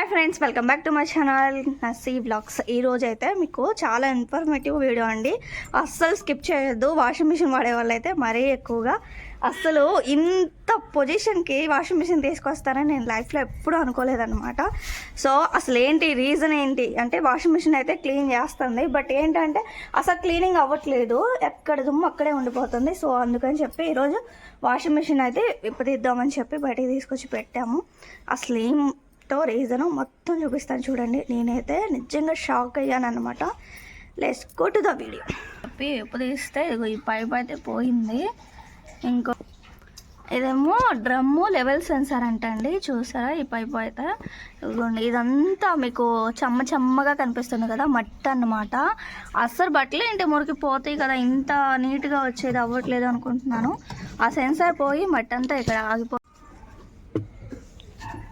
Hi friends welcome back to my channel Nasi vlogs ఈ రోజు అయితే మీకు చాలా ఇన్ఫర్మేటివ్ వీడియో అండి. అస్సలు స్కిప్ చేయొద్దు. వాషింగ్ మిషన్ వాడే వాళ్ళైతే మరీ ఎక్కువగా. అస్సలు ఇంత పొజిషన్కి వాషింగ్ మిషన్ తీసుకొస్తారని నేను లైఫ్లో ఎప్పుడూ అనుకోలేదన్నమాట. సో అసలు ఏంటి రీజన్ ఏంటి? అంటే వాషింగ్ మిషన్ అయితే క్లీన్ చేస్తుంది. బట్ ఏంటంటే అసలు క్లీనింగ్ అవ్వట్లేదు. ఎక్కడ దుమ్ము అక్కడే ఉండిపోతుంది. సో అందుకని చెప్పి ఈరోజు వాషింగ్ మిషన్ అయితే విప్పదీద్దామని చెప్పి బయటికి తీసుకొచ్చి పెట్టాము. అసలు ఏం ఏంటో రీజను మొత్తం చూపిస్తాను చూడండి. నేనైతే నిజంగా షాక్ అయ్యాను అనమాట let's go to the video చెప్పి తీస్తే ఇదిగో ఈ పైప్ అయితే పోయింది. ఇంకో ఇదేమో డ్రమ్ము లెవెల్ సెన్సార్ అంటండి. చూసారా ఈ పైప్ అయితే ఇదిగోండి ఇదంతా మీకు చెమ్మ చెమ్మగా కనిపిస్తుంది కదా మట్టి అన్నమాట. అస్సలు బట్టలు ఏంటి మురికి పోతాయి కదా ఇంత నీట్గా వచ్చేది అవ్వట్లేదు అనుకుంటున్నాను. ఆ సెన్సార్ పోయి మట్టి అంతా ఇక్కడ ఆగిపో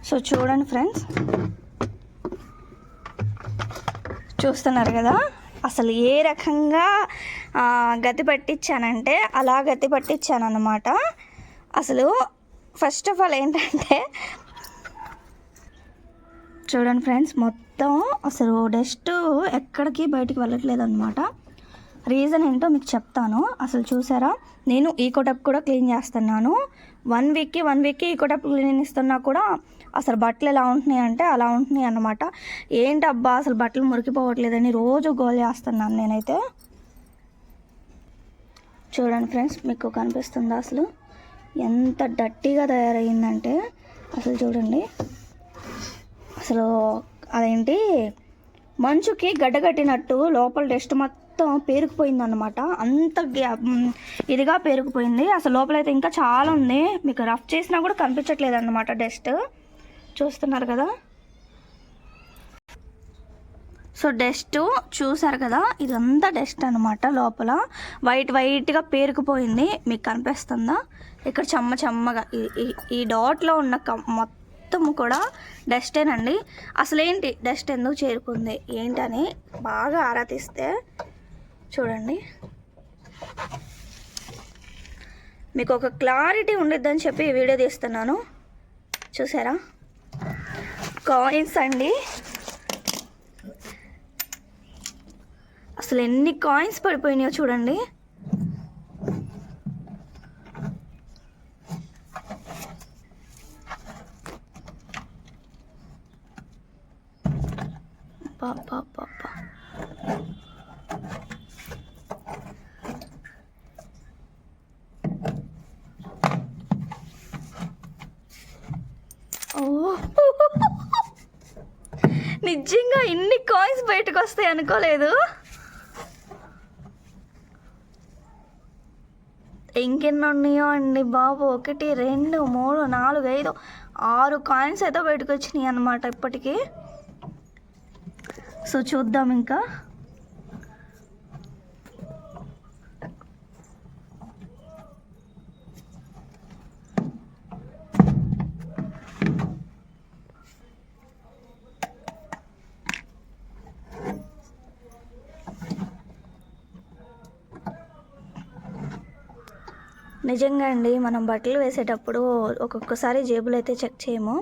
సో చూడండి ఫ్రెండ్స్. చూస్తున్నారు కదా? అసలు ఏ రకంగా గతి పట్టించానంటే అలా గతి పట్టించానమాట అసలు ఫస్ట్ ఆఫ్ ఆల్ ఏంటంటే చూడండి ఫ్రెండ్స్ మొత్తం అసలు డస్ట్ ఎక్కడికి బయటికి వెళ్ళట్లేదు అనమాట రీజన్ ఏంటో మీకు చెప్తాను. అసలు చూసారా? నేను ఈకో టప్ కూడా క్లీన్ చేస్తున్నాను. వన్ వీక్కి వన్ వీక్కి ఈకో టప్ క్లీన్ ఇస్తున్నా కూడా అసలు బట్టలు ఎలా ఉంటున్నాయి అంటే అలా ఉంటున్నాయి అన్నమాట. ఏంటబ్బా అసలు బట్టలు మురికిపోవట్లేదని రోజు గోల్ చేస్తున్నాను నేనైతే. చూడండి ఫ్రెండ్స్ మీకు కనిపిస్తుంది అసలు? ఎంత డట్టీగా తయారయ్యిందంటే అసలు చూడండి. అసలు అదేంటి? మంచుకి గడ్డగట్టినట్టు లోపల డస్ట్ మొత్తం పేరుకుపోయింది అనమాట అంత గ్యా- ఇదిగా పేరుకుపోయింది. అసలు లోపలైతే ఇంకా చాలా ఉంది. మీకు రఫ్ చేసినా కూడా కనిపించట్లేదు అనమాట డస్ట్. చూస్తున్నారు కదా? సో డస్ట్ చూసారు కదా? ఇదంతా డస్ట్ అనమాట లోపల. వైట్ వైట్గా పేరుకుపోయింది. మీకు కనిపిస్తుందా? ఇక్కడ చెమ్మ చెమ్మగా ఈ- ఈ- డాట్లో ఉన్న మొత్తం కూడా డస్టేనండి. అసలు ఏంటి డస్ట్ ఎందుకు చేరుకుంది? ఏంటని బాగా ఆరా తీస్తే చూడండి. మీకు ఒక క్లారిటీ ఉండిద్దని చెప్పి ఈ వీడియో తీస్తున్నాను. చూసారా? కాయిన్స్ అండి. అసలు ఎన్ని కాయిన్స్ పడిపోయినాయో చూడండి. పాప పాప నిజంగా ఇన్ని కాయిన్స్ బయటకు వస్తాయి అనుకోలేదు? ఇంకెన్ని ఉన్నాయో అండి బాబు? ఒకటి రెండు మూడు నాలుగు ఐదు ఆరు కాయిన్స్ అయితే బయటకు వచ్చినాయి అనమాట ఇప్పటికీ. సో చూద్దాం ఇంకా. నిజంగా అండి మనం బట్టలు వేసేటప్పుడు ఒక్కొక్కసారి జేబులు అయితే చెక్ చేయము.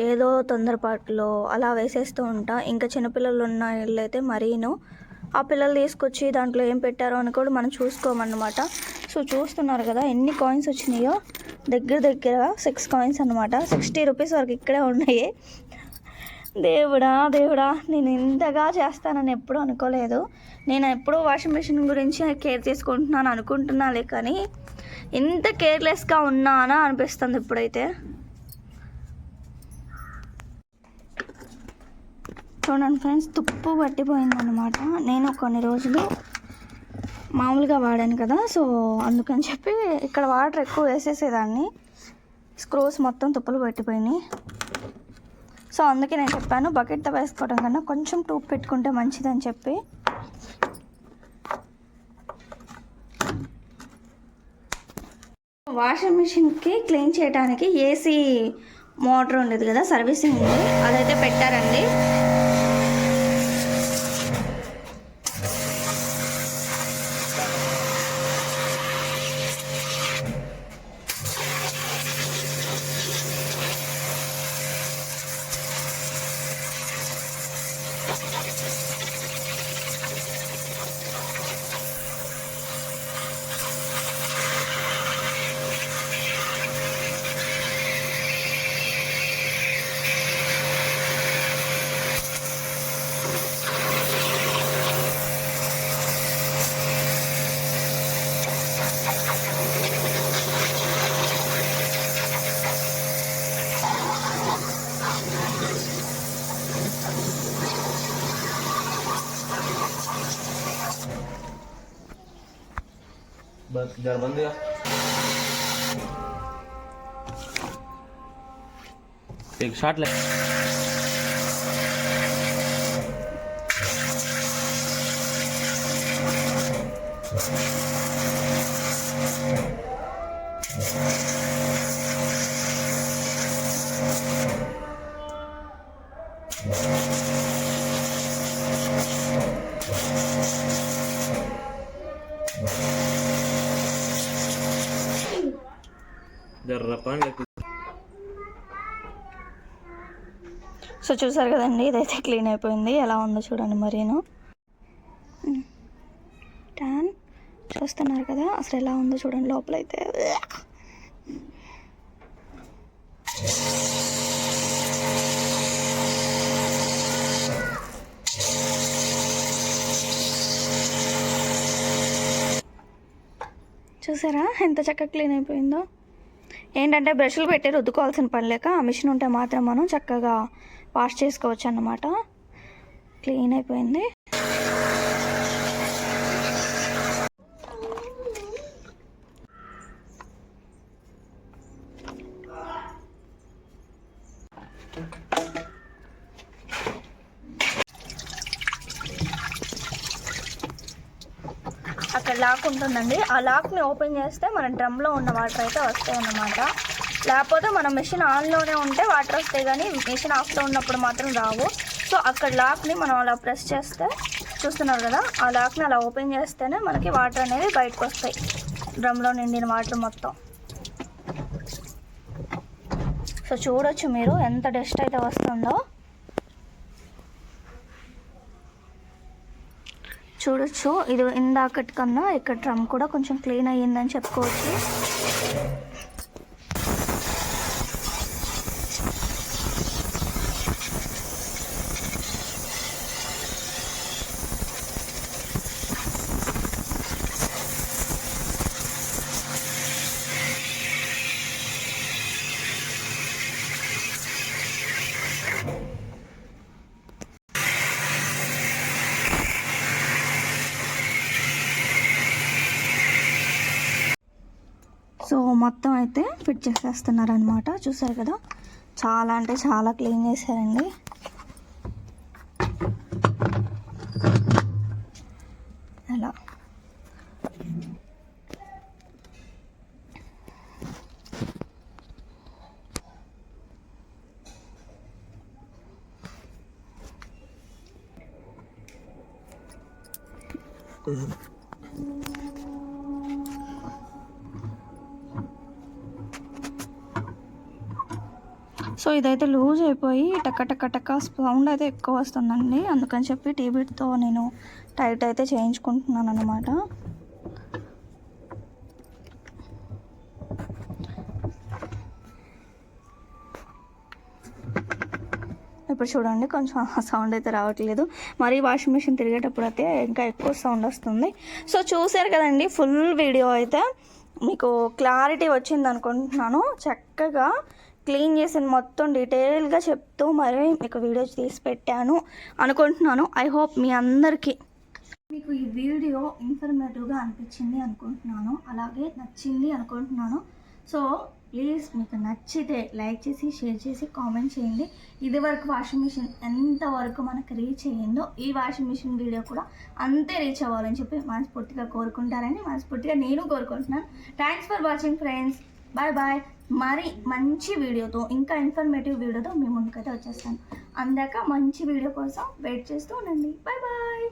ఏదో తొందరపాటులో అలా వేసేస్తూ ఉంటాం. ఇంకా చిన్నపిల్లలు ఉన్న ఇళ్ళు అయితే మరీను. ఆ పిల్లలు తీసుకొచ్చి దాంట్లో ఏం పెట్టారో అని కూడా మనం చూసుకోమన్నమాట. సో చూస్తున్నారు కదా ఎన్ని కాయిన్స్ వచ్చినాయో. దగ్గర దగ్గర సిక్స్ కాయిన్స్ అనమాట సిక్స్టీ రూపీస్ వరకు ఇక్కడే ఉన్నాయి. దేవుడా దేవుడా నేను ఇంతగా చేస్తానని ఎప్పుడూ అనుకోలేదు. నేను ఎప్పుడూ వాషింగ్ మిషన్ గురించి కేర్ తీసుకుంటున్నాను అనుకుంటున్నాలే కానీ ఎంత కేర్లెస్గా ఉన్నానా అనిపిస్తుంది ఇప్పుడైతే. చూడండి ఫ్రెండ్స్ తుప్పు పట్టిపోయిందనమాట నేను కొన్ని రోజులు మామూలుగా వాడాను కదా సో అందుకని చెప్పి ఇక్కడ వాటర్ ఎక్కువ వేసేసేదాన్ని. స్క్రోస్ మొత్తం తుప్పులు పట్టిపోయినాయి. సో అందుకే నేను చెప్పాను బకెట్తో వేసుకోవడం కన్నా కొంచెం టూప్ పెట్టుకుంటే మంచిదని చెప్పి. వాషింగ్ మిషన్కి క్లీన్ చేయడానికి ఏసీ మోటార్ ఉండేది కదా సర్వీసింగ్ ఉంది. అదైతే పెట్టారండి. घर बन गया एक शॉट ले Thank you. సో చూసారు కదండి ఇదైతే క్లీన్ అయిపోయింది. ఎలా ఉందో చూడండి మరీను. టాన్ చూస్తున్నారు కదా అసలు ఎలా ఉందో చూడండి లోపలైతే. చూసారా ఎంత చక్కగా క్లీన్ అయిపోయిందో? ఏంటంటే బ్రష్లు పెట్టి రుద్దుకోవాల్సిన పని లేక ఆ మిషన్ ఉంటే మాత్రం మనం చక్కగా వాష్ చేసుకోవచ్చు అన్నమాట. క్లీన్ అయిపోయింది. అక్కడ లాక్ ఉంటుందండి. ఆ లాక్ని ఓపెన్ చేస్తే మన డ్రమ్లో ఉన్న వాటర్ అయితే వస్తాయి అన్నమాట. లేకపోతే మన మెషిన్ ఆన్లోనే ఉంటే వాటర్ వస్తాయి కానీ మెషిన్ ఆఫ్లో ఉన్నప్పుడు మాత్రం రావు. సో అక్కడ లాక్ని మనం అలా ప్రెస్ చేస్తే చూస్తున్నారు కదా ఆ లాక్ని అలా ఓపెన్ చేస్తేనే మనకి వాటర్ అనేవి బయటకు వస్తాయి. డ్రమ్లో నిండిన వాటర్ మొత్తం. సో చూడొచ్చు మీరు ఎంత డస్ట్ అయితే వస్తుందో. చూడొచ్చు. ఇది ఇందాకటి కన్నా ఇక్కడ డ్రమ్ కూడా కొంచెం క్లీన్ అయ్యిందని చెప్పుకోవచ్చు సో మొత్తం అయితే ఫిట్ చేసేస్తున్నారు అనమాట చూసారు కదా? చాలా అంటే చాలా క్లీన్ చేశారండి. అలా. సో ఇదైతే లూజ్ అయిపోయి టక్క టక్క టక్క సౌండ్ అయితే ఎక్కువ వస్తుందండి. అందుకని చెప్పి టీబీట్తో నేను టైట్ అయితే చేయించుకుంటున్నాను అనమాట ఇప్పుడు చూడండి కొంచెం సౌండ్ అయితే రావట్లేదు. మరి వాషింగ్ మిషన్ తిరిగేటప్పుడు అయితే ఇంకా ఎక్కువ సౌండ్ వస్తుంది. సో చూసారు కదండి ఫుల్ వీడియో అయితే. మీకు క్లారిటీ వచ్చింది అనుకుంటున్నాను చక్కగా క్లీన్ చేసిన మొత్తం డీటెయిల్గా చెప్తూ మరి మీకు వీడియో తీసి పెట్టాను అనుకుంటున్నాను. ఐ హోప్ మీ అందరికీ మీకు ఈ వీడియో ఇన్ఫర్మేటివ్గా అనిపించింది అనుకుంటున్నాను. అలాగే నచ్చింది అనుకుంటున్నాను. సో ప్లీజ్ మీకు నచ్చితే లైక్ చేసి షేర్ చేసి కామెంట్ చేయండి. ఇది వరకు వాషింగ్ మిషన్ ఎంతవరకు మనకు రీచ్ అయ్యిందో ఈ వాషింగ్ మిషన్ వీడియో కూడా అంతే రీచ్ అవ్వాలని చెప్పి మనస్ఫూర్తిగా కోరుకుంటారని మనస్ఫూర్తిగా నేను కోరుకుంటున్నాను. Thanks for watching friends bye bye మరి మంచి వీడియోతో ఇంకా ఇన్ఫర్మేటివ్ వీడియోతో మేము ముందుకైతే వచ్చేస్తాను. అందాక మంచి వీడియో కోసం వెయిట్ చేస్తూ ఉండండి. Bye bye